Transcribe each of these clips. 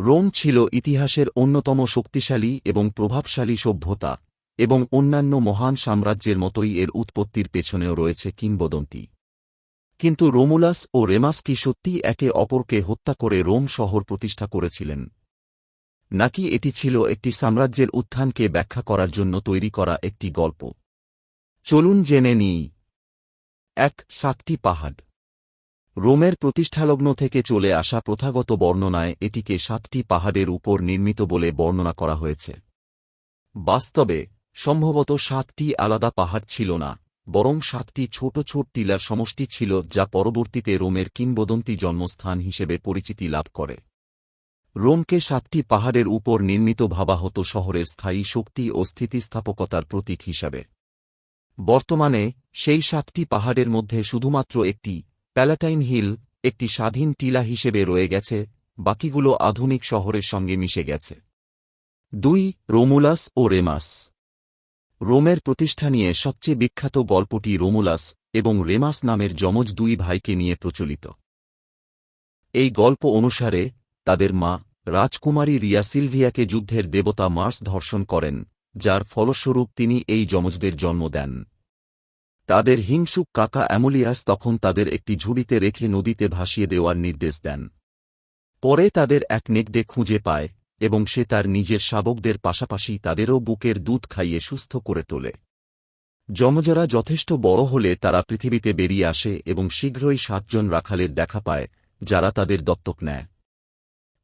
Rome ছিল ইতিহাসের অন্যতম শক্তিশালী এবং প্রভাবশালী সভ্যতা, এবং অন্যান্য মহান সাম্রাজ্যের মতোই এর উৎপত্তির পেছনেও রয়েছে কিংবদন্তি। কিন্তু রোমুলাস ও রেমাস কি সত্যিই একে অপরকে হত্যা করে রোম শহর প্রতিষ্ঠা করেছিলেন? নাকি এটি ছিল একটি সাম্রাজ্যের উত্থানকে ব্যাখ্যা করার জন্য তৈরি করা একটি গল্প? চলুন জেনে নিই। এক সাতটি পাহাড়। রোমের প্রতিষ্ঠালগ্ন থেকে চলে আসা প্রথাগত বর্ণনায় এটিকে সাতটি পাহাড়ের উপর নির্মিত বলে বর্ণনা করা হয়েছে। বাস্তবে, সম্ভবত সাতটি আলাদা পাহাড় ছিল না, বরং সাতটি ছোট ছোট টিলার সমষ্টি ছিল যা পরবর্তীতে রোমের কিংবদন্তি জন্মস্থান হিসেবে পরিচিতি লাভ করে। রোমকে সাতটি পাহাড়ের উপর নির্মিত ভাবা হতো শহরের স্থায়ী শক্তি ও স্থিতিস্থাপকতার প্রতীক হিসাবে। বর্তমানে, সেই সাতটি পাহাড়ের মধ্যে শুধুমাত্র একটি প্যালাটাইন হিল একটি স্বাধীন টিলা হিসেবে রয়ে গেছে, বাকিগুলো আধুনিক শহরের সঙ্গে মিশে গেছে। দুই, রোমুলাস ও রেমাস। রোমের প্রতিষ্ঠা নিয়ে সবচেয়ে বিখ্যাত গল্পটি রোমুলাস এবং রেমাস নামের যমজ দুই ভাইকে নিয়ে প্রচলিত। এই গল্প অনুসারে, তাদের মা, রাজকুমারী রিয়া সিলভিয়াকে যুদ্ধের দেবতা মার্স ধর্ষণ করেন, যার ফলস্বরূপ তিনি এই যমজদের জন্ম দেন। তাদের হিংসুক কাকা অ্যামোলিয়াস তখন তাদের একটি ঝুড়িতে রেখে নদীতে ভাসিয়ে দেওয়ার নির্দেশ দেন। পরে তাদের এক নেকডে খুঁজে পায় এবং সে তার নিজের শাবকদের পাশাপাশি তাদেরও বুকের দুধ খাইয়ে সুস্থ করে তোলে। যমজরা যথেষ্ট বড় হলে তারা পৃথিবীতে বেরিয়ে আসে এবং শীঘ্রই সাতজন রাখালের দেখা পায়, যারা তাদের দত্তক নেয়।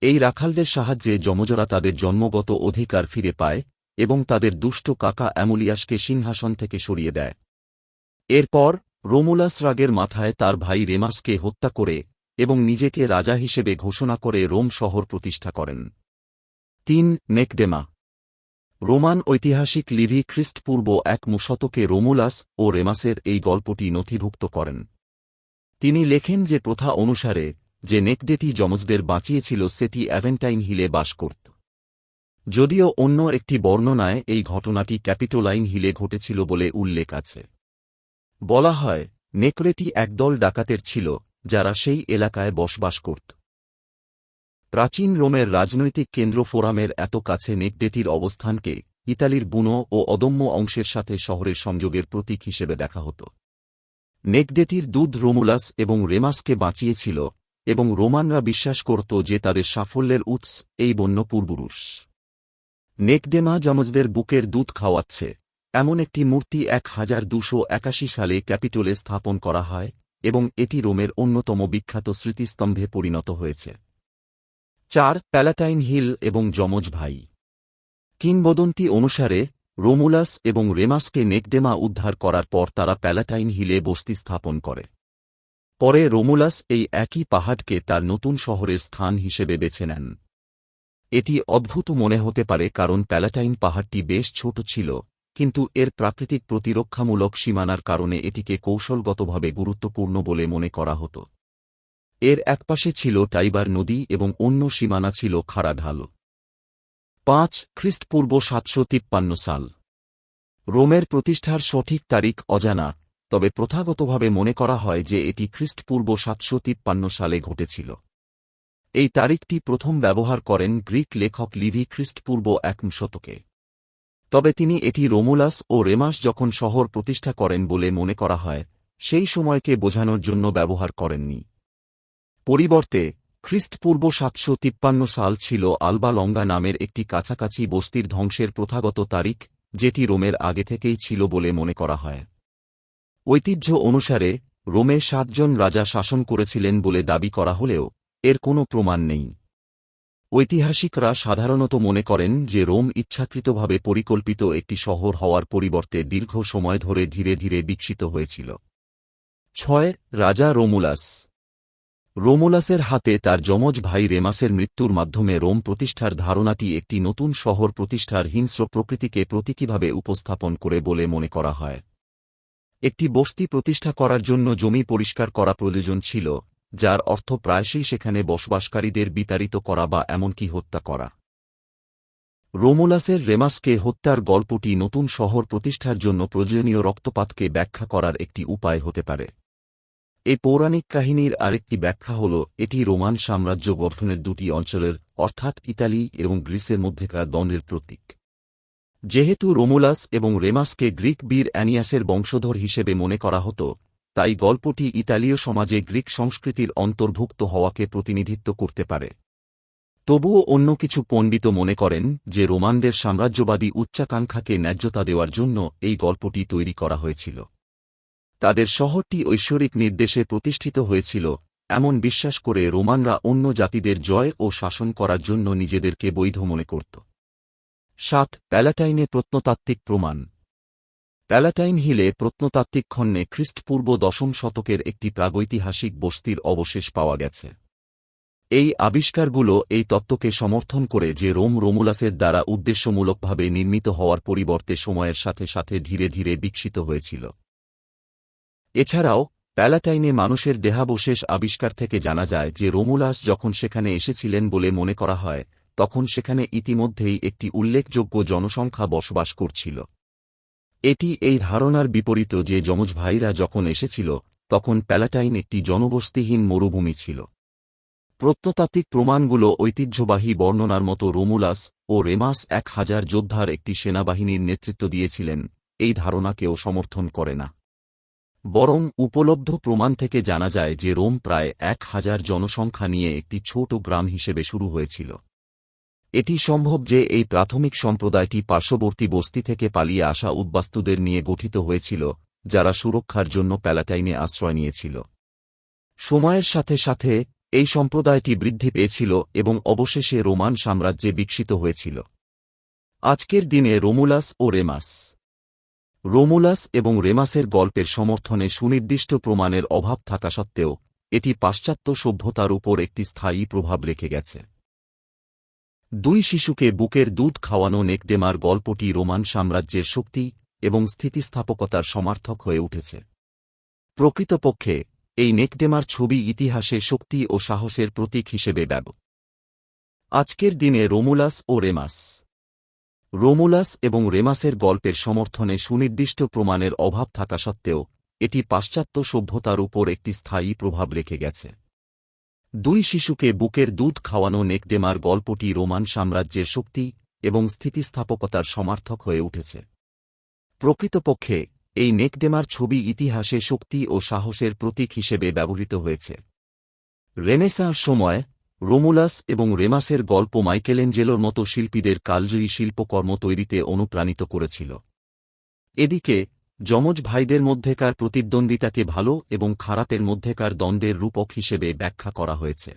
এই রাখালদের সাহায্যে যমজরা তাদের জন্মগত অধিকার ফিরে পায় এবং তাদের দুষ্ট কাকা অ্যামুলিয়াসকে সিংহাসন থেকে সরিয়ে দেয়। এরপর, রোমুলাস রাগের মাথায় তার ভাই রেমাসকে হত্যা করে এবং নিজেকে রাজা হিসেবে ঘোষণা করে রোম শহর প্রতিষ্ঠা করেন। তিন, নেকডেমা। রোমান ঐতিহাসিক লিভি খ্রিস্টপূর্ব এক মুশতকে রোমুলাস ও রেমাসের এই গল্পটি নথিভুক্ত করেন। তিনি লেখেন যে প্রথা অনুসারে যে নেকডেটি যমজদের বাঁচিয়েছিল সেটি অ্যাভেন্টাইন হিলে বাস করত। যদিও অন্য একটি বর্ণনায় এই ঘটনাটি ক্যাপিটোলাইন হিলে ঘটেছিল বলে উল্লেখ আছে। বলা হয়, নেকড়েটি একদল ডাকাতের ছিল, যারা সেই এলাকায় বসবাস করত। প্রাচীন রোমের রাজনৈতিক কেন্দ্র ফোরামের এত কাছে নেকডেটির অবস্থানকে ইতালির বুনো ও অদম্য অংশের সাথে শহরের সংযোগের প্রতীক হিসেবে দেখা হতো। নেকডেটির দুধ রোমুলাস এবং রেমাসকে বাঁচিয়েছিল, এবং রোমানরা বিশ্বাস করত যে তাদের সাফল্যের উৎস এই বন্য পূর্বপুরুষ। নেকডেমা যমজদের বুকের দুধ খাওয়াচ্ছে। এমন একটি মূর্তি এক হাজার দুশো একাশি সালে ক্যাপিটোলে স্থাপন করা হয়, এবং এটি রোমের অন্যতম বিখ্যাত স্মৃতিস্তম্ভে পরিণত হয়েছে। চার, প্যালাটাইন হিল এবং যমজ ভাই। কিংবদন্তি অনুসারে, রোমুলাস এবং রেমাসকে নেকডেমা উদ্ধার করার পর তারা প্যালাটাইন হিলে বস্তি স্থাপন করে। পরে রোমুলাস এই একই পাহাড়কে তার নতুন শহরের স্থান হিসেবে বেছে নেন। এটি অদ্ভুত মনে হতে পারে কারণ প্যালাটাইন পাহাড়টি বেশ ছোট ছিল কিন্তু এর প্রাকৃতিক প্রতিরক্ষামূলক সীমানার কারণে এটিকে কৌশলগতভাবে গুরুত্বপূর্ণ বলে মনে করা হতো। এর একপাশে ছিল টাইবার নদী এবং অন্য সীমানা ছিল খাড়া ঢাল পাঁচ খ্রিস্টপূর্ব সাতশো তিপ্পান্ন সাল। রোমের প্রতিষ্ঠার সঠিক তারিখ অজানা, তবে প্রথাগতভাবে মনে করা হয় যে এটি খ্রিস্টপূর্ব সাতশো তিপ্পান্ন সালে ঘটেছিল। এই তারিখটি প্রথম ব্যবহার করেন গ্রিক লেখক লিভি খ্রিস্টপূর্ব এক শতকে তবে তিনি এটি রোমুলাস ও রেমাস যখন শহর প্রতিষ্ঠা করেন বলে মনে করা হয়, সেই সময়কে বোঝানোর জন্য ব্যবহার করেননি। পরিবর্তে খ্রিস্টপূর্ব সাতশো তিপ্পান্ন সাল ছিল আলবা লঙ্গা নামের একটি কাছাকাছি বস্তির ধ্বংসের প্রথাগত তারিখ, যেটি রোমের আগে থেকেই ছিল বলে মনে করা হয়। ঐতিহ্য অনুসারে, রোমে সাতজন রাজা শাসন করেছিলেন বলে দাবি করা হলেও, এর কোনো প্রমাণ নেই। ঐতিহাসিকরা সাধারণত মনে করেন যে রোম ইচ্ছাকৃতভাবে পরিকল্পিত একটি শহর হওয়ার পরিবর্তে দীর্ঘ সময় ধরে ধীরে ধীরে বিকশিত হয়েছিল। ছয়, রাজা রোমুলাস। রোমুলাসের হাতে তার যমজ ভাই রেমাসের মৃত্যুর মাধ্যমে রোম প্রতিষ্ঠার ধারণাটি একটি নতুন শহর প্রতিষ্ঠার হিংস্র প্রকৃতিকে প্রতীকীভাবে উপস্থাপন করে বলে মনে করা হয়। একটি বস্তি প্রতিষ্ঠা করার জন্য জমি পরিষ্কার করা প্রয়োজন ছিল। যার অর্থ প্রায়শই সেখানে বসবাসকারীদের বিতাড়িত করা বা এমনকি হত্যা করা। রোমুলাসের রেমাসকে হত্যার গল্পটি নতুন শহর প্রতিষ্ঠার জন্য প্রয়োজনীয় রক্তপাতকে ব্যাখ্যা করার একটি উপায় হতে পারে। এই পৌরাণিক কাহিনীর আরেকটি ব্যাখ্যা হল, এটি রোমান সাম্রাজ্য গঠনের দুটি অঞ্চলের, অর্থাৎ ইতালি এবং গ্রিসের মধ্যেকার দ্বন্দ্বের প্রতীক। যেহেতু রোমুলাস এবং রেমাসকে গ্রিক বীর অ্যানিয়াসের বংশধর হিসেবে মনে করা হতো তাই গল্পটি ইতালীয় সমাজে গ্রিক সংস্কৃতির অন্তর্ভুক্ত হওয়াকে প্রতিনিধিত্ব করতে পারে। তবুও অন্য কিছু পণ্ডিত মনে করেন যে রোমানদের সাম্রাজ্যবাদী উচ্চাকাঙ্ক্ষাকে ন্যায্যতা দেওয়ার জন্য এই গল্পটি তৈরি করা হয়েছিল। তাদের শহরটি ঐশ্বরিক নির্দেশে প্রতিষ্ঠিত হয়েছিল, এমন বিশ্বাস করে রোমানরা অন্য জাতিদের জয় ও শাসন করার জন্য নিজেদেরকে বৈধ মনে করত। সাত প্যালাটাইনে প্রত্নতাত্ত্বিক প্রমাণ। প্যালাটাইন হিলে প্রত্নতাত্ত্বিক খন্নে খ্রিস্টপূর্ব দশম শতকের একটি প্রাগৈতিহাসিক বস্তির অবশেষ পাওয়া গেছে। এই আবিষ্কারগুলো এই তত্ত্বকে সমর্থন করে যে রোম রোমুলাসের দ্বারা উদ্দেশ্যমূলকভাবে নির্মিত হওয়ার পরিবর্তে সময়ের সাথে সাথে ধীরে ধীরে বিকশিত হয়েছিল। এছাড়াও, প্যালাটাইনে মানুষের দেহাবশেষ আবিষ্কার থেকে জানা যায় যে রোমুলাস যখন সেখানে এসেছিলেন বলে মনে করা হয়, তখন সেখানে ইতিমধ্যেই একটি উল্লেখযোগ্য জনসংখ্যা বসবাস করছিল। এটি এই ধারণার বিপরীত যে যমজ ভাইরা যখন এসেছিল, তখন প্যালাটাইন একটি জনবস্তিহীন মরুভূমি ছিল। প্রত্নতাত্ত্বিক প্রমাণগুলো ঐতিহ্যবাহী বর্ণনার মতো রোমুলাস ও রেমাস এক হাজার যোদ্ধার একটি সেনাবাহিনীর নেতৃত্ব দিয়েছিলেন, এই ধারণাকেও সমর্থন করে না। বরং উপলব্ধ প্রমাণ থেকে জানা যায় যে রোম প্রায় এক হাজার জনসংখ্যা নিয়ে একটি ছোট গ্রাম হিসেবে শুরু হয়েছিল। এটি সম্ভব যে এই প্রাথমিক সম্প্রদায়টি পার্শ্ববর্তী বস্তি থেকে পালিয়ে আসা উদ্বাস্তুদের নিয়ে গঠিত হয়েছিল, যারা সুরক্ষার জন্য প্যালাটাইনে আশ্রয় নিয়েছিল। সময়ের সাথে সাথে, এই সম্প্রদায়টি বৃদ্ধি পেয়েছিল এবং অবশেষে রোমান সাম্রাজ্যে বিকশিত হয়েছিল। আজকের দিনে রোমুলাস ও রেমাস। রোমুলাস এবং রেমাসের গল্পের সমর্থনে সুনির্দিষ্ট প্রমাণের অভাব থাকা সত্ত্বেও, এটি পাশ্চাত্য সভ্যতার উপর একটি স্থায়ী প্রভাব রেখে গেছে। দুই শিশুকে বুকের দুধ খাওয়ানো নেকডেমার গল্পটি রোমান সাম্রাজ্যের শক্তি এবং স্থিতিস্থাপকতার সমার্থক হয়ে উঠেছে। প্রকৃতপক্ষে, এই নেকডেমার ছবি ইতিহাসে শক্তি ও সাহসের প্রতীক হিসেবে ব্যব। আজকের দিনে রোমুলাস ও রেমাস। রোমুলাস এবং রেমাসের গল্পের সমর্থনে সুনির্দিষ্ট প্রমাণের অভাব থাকা সত্ত্বেও, এটি পাশ্চাত্য সভ্যতার উপর একটি স্থায়ী প্রভাব রেখে গেছে। দুই শিশুকে বুকের দুধ খাওয়ানো নেকডেমার গল্পটি রোমান সাম্রাজ্যের শক্তি এবং স্থিতিস্থাপকতার সমার্থক হয়ে উঠেছে। প্রকৃতপক্ষে, এই নেকডেমার ছবি ইতিহাসে শক্তি ও সাহসের প্রতীক হিসেবে ব্যবহৃত হয়েছে। রেনেসাঁর সময়, রোমুলাস এবং রেমাসের গল্প মাইকেলেঞ্জেলোর মতো শিল্পীদের কালজয়ী শিল্পকর্ম তৈরিতে অনুপ্রাণিত করেছিল। এদিকে যমজ ভাইদের মধ্যেকার প্রতিদ্বন্দ্বিতাকে ভালো এবং খারাপের মধ্যেকার দ্বন্দ্বের রূপক হিসেবে ব্যাখ্যা করা হয়েছে।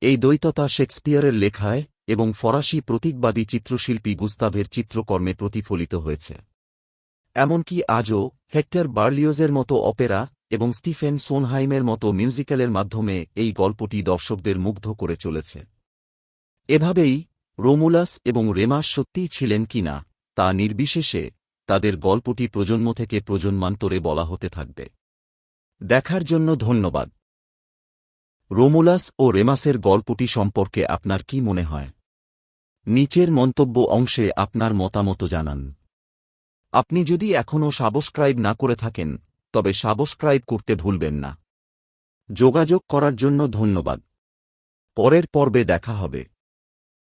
এই দ্বৈততা শেক্সপিয়ারের লেখায় এবং ফরাসি প্রতীকবাদী চিত্রশিল্পী গুস্তাভের চিত্রকর্মে প্রতিফলিত হয়েছে। এমনকি আজও হেক্টর বার্লিওজের মতো অপেরা এবং স্টিফেন সোনহাইমের মতো মিউজিক্যালের মাধ্যমে এই গল্পটি দর্শকদের মুগ্ধ করে চলেছে। এভাবেই রোমুলাস এবং রেমাস সত্যিই ছিলেন কিনা তা নির্বিশেষে তাদের গল্পটি প্রজন্ম থেকে প্রজন্মান্তরে বলা হতে থাকবে। দেখার জন্য ধন্যবাদ। রোমুলাস ও রেমাসের গল্পটি সম্পর্কে আপনার কি মনে হয়? নিচের মন্তব্য অংশে আপনার মতামত জানান। আপনি যদি এখনও সাবস্ক্রাইব না করে থাকেন, তবে সাবস্ক্রাইব করতে ভুলবেন না। যোগাযোগ করার জন্য ধন্যবাদ। পরের পর্বে দেখা হবে।